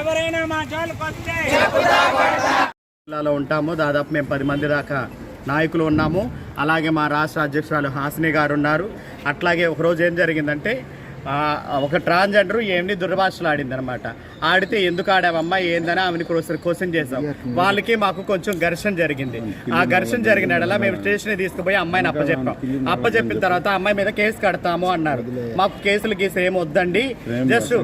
ఎవరైనా మా జిల్లాలో ఉంటాము. దాదాపు మేము పది మంది దాకా నాయకులు ఉన్నాము. అలాగే మా రాష్ట్ర అధ్యక్షురాలు హాసిని గారు ఉన్నారు. అట్లాగే ఒకరోజు ఏం జరిగిందంటే ఒక ట్రాన్స్జెండర్ ఏమి దుర్భాషలు ఆడింది అనమాట ఆడితే ఎందుకు ఆడావమ్మా ఏందని ఆమెను ఒకసారి క్వశ్చన్ చేసాం వాళ్ళకి మాకు కొంచెం ఘర్షణ జరిగింది. ఆ ఘర్షణ జరిగిన మేము స్టేషన్ తీసుకుపోయి అమ్మాయిని అప్పచెప్పాం అప్పచెప్పిన తర్వాత అమ్మాయి మీద కేసు కడతాము అన్నారు. మాకు కేసులు గీసు ఏమి వద్దండి. జస్ట్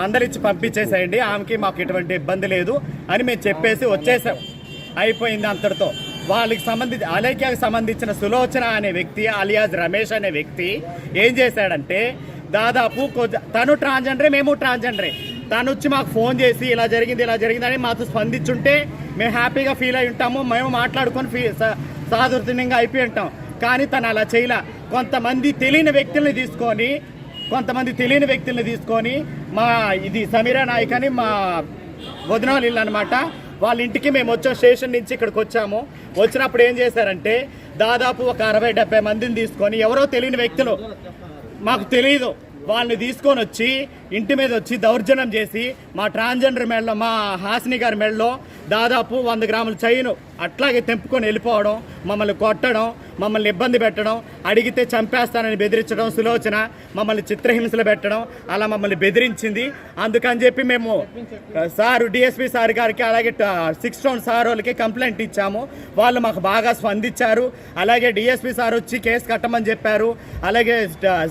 మందలిచ్చి పంపించేసేయండి. ఆమెకి మాకు ఎటువంటి ఇబ్బంది లేదు అని మేము చెప్పేసి వచ్చేసాం. అయిపోయింది అంతటితో. వాళ్ళకి సంబంధించి అలేఖ్యకు సంబంధించిన సులోచన అనే వ్యక్తి అలియాజ్ రమేష్ అనే వ్యక్తి ఏం చేశాడంటే దాదాపు కొద్ది- తను ట్రాన్స్జెండరే మేము ట్రాన్స్జెండరే తను వచ్చి మాకు ఫోన్ చేసి ఇలా జరిగింది ఇలా జరిగిందని మాతో స్పందించుంటే మేము హ్యాపీగా ఫీల్ అయి ఉంటాము మేము మాట్లాడుకొని ఫీ స- అయిపోయి ఉంటాం. కానీ తను అలా చేయలే. కొంతమంది తెలియని వ్యక్తుల్ని తీసుకొని కొంతమంది తెలియని వ్యక్తుల్ని తీసుకొని మా ఇది సమీరా నాయక్ అని మా వదినవాళ్ళు ఇల్లు అనమాట వాళ్ళ ఇంటికి మేము వచ్చాం స్టేషన్ నుంచి ఇక్కడికి వచ్చాము. వచ్చినప్పుడు ఏం చేశారంటే దాదాపు ఒక అరవై డెబ్బై మందిని తీసుకొని ఎవరో తెలియని వ్యక్తులు మాకు తెలియదు వాళ్ళని తీసుకొని వచ్చి ఇంటి మీద వచ్చి దౌర్జన్యం చేసి మా ట్రాన్స్జెండర్ మెడలో మా హాసిని గారి మెడలో దాదాపు వంద గ్రాముల చైను అట్లాగే తెంపుకొని వెళ్ళిపోవడం మమ్మల్ని కొట్టడం మమ్మల్ని ఇబ్బంది పెట్టడం అడిగితే చంపేస్తానని బెదిరించడం సులోచన మమ్మల్ని చిత్రహింసలు పెట్టడం అలా మమ్మల్ని బెదిరించింది. అందుకని చెప్పి మేము సారు డిఎస్పి సార్ గారికి అలాగే సిక్స్ టౌన్ సార్ వాళ్ళకి కంప్లైంట్ ఇచ్చాము. వాళ్ళు మాకు బాగా స్పందించారు. అలాగే డిఎస్పి సార్ వచ్చి కేసు కట్టమని చెప్పారు. అలాగే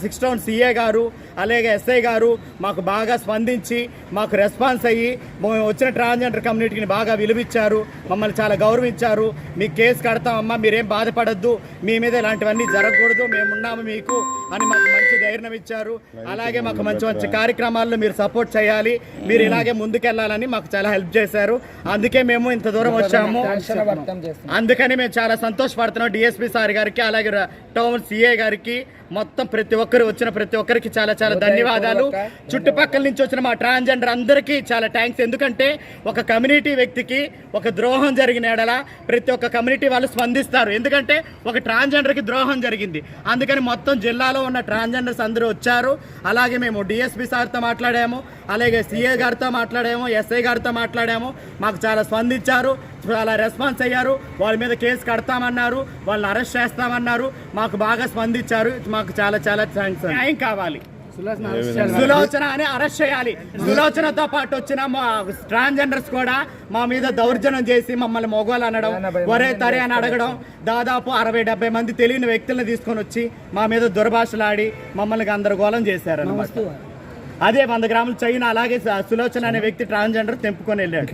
సిక్స్ టౌన్ సిఏ గారు అలాగే ఎస్ఐ గారు మాకు బాగా స్పందించి మాకు రెస్పాన్స్ అయ్యి మేము వచ్చిన ట్రాన్స్జెండర్ కమ్యూనిటీని బాగా విలువిచ్చారు మమ్మల్ని చాలా గౌరవించారు. మీకు కేసు కడతామమ్మా మీరేం బాధపడద్దు మీ మీద ఇలాంటివన్నీ జరగకూడదు మేము ఉన్నాము మీకు అని మాకు మంచి ధైర్యం ఇచ్చారు. అలాగే మాకు మంచి మంచి కార్యక్రమాల్లో మీరు సపోర్ట్ చేయాలి మీరు ఇలాగే ముందుకెళ్ళాలని మాకు చాలా హెల్ప్ చేశారు. అందుకే మేము ఇంత దూరం వచ్చాము. అందుకని మేము చాలా సంతోషపడుతున్నాం డిఎస్పీ సార్ గారికి అలాగే టౌన్ సిఏ గారికి మొత్తం ప్రతి ఒక్కరు వచ్చిన ప్రతి ఒక్కరికి చాలా చాలా ధన్యవాదాలు. చుట్టుపక్కల నుంచి వచ్చిన మా ట్రాన్స్జెండర్ అందరికీ చాలా థ్యాంక్స్. ఎందుకంటే ఒక కమ్యూనిటీ వ్యక్తికి ఒక ద్రోహం జరిగిన ఎడల ప్రతి ఒక్క కమ్యూనిటీ వాళ్ళు స్పందిస్తారు. ఎందుకంటే ఒక ట్రాన్స్జెండర్కి ద్రోహం జరిగింది. అందుకని మొత్తం జిల్లాలో ఉన్న ట్రాన్స్జెండర్స్ అందరూ వచ్చారు. అలాగే మేము డిఎస్పీ సార్తో మాట్లాడాము. అలాగే సిఏ గారితో మాట్లాడాము. ఎస్ఐ గారితో మాట్లాడాము. మాకు చాలా స్పందించారు. చాలా రెస్పాన్స్ అయ్యారు. వాళ్ళ మీద కేసు కడతామన్నారు. వాళ్ళని అరెస్ట్ చేస్తామన్నారు. మాకు బాగా స్పందించారు. మాకు చాలా చాలా థ్యాంక్స్ న్యాయం కావాలి. సులోచన అని అరెస్ట్ చేయాలి. సులోచనతో పాటు వచ్చిన మా ట్రాన్స్జెండర్స్ కూడా మా మీద దౌర్జన్యం చేసి మమ్మల్ని మొగోలు అనడం ఒరే తరే అని అడగడం దాదాపు అరవై డెబ్బై మంది తెలియని వ్యక్తులను తీసుకొని వచ్చి మా మీద దుర్భాషలాడి మమ్మల్ని గందరగోళం చేశారు అన్నమాట అదే వంద గ్రాముల చైన్ అలాగే సులోచన అనే వ్యక్తి ట్రాన్స్జెండర్ తెంపుకొని వెళ్ళాడు.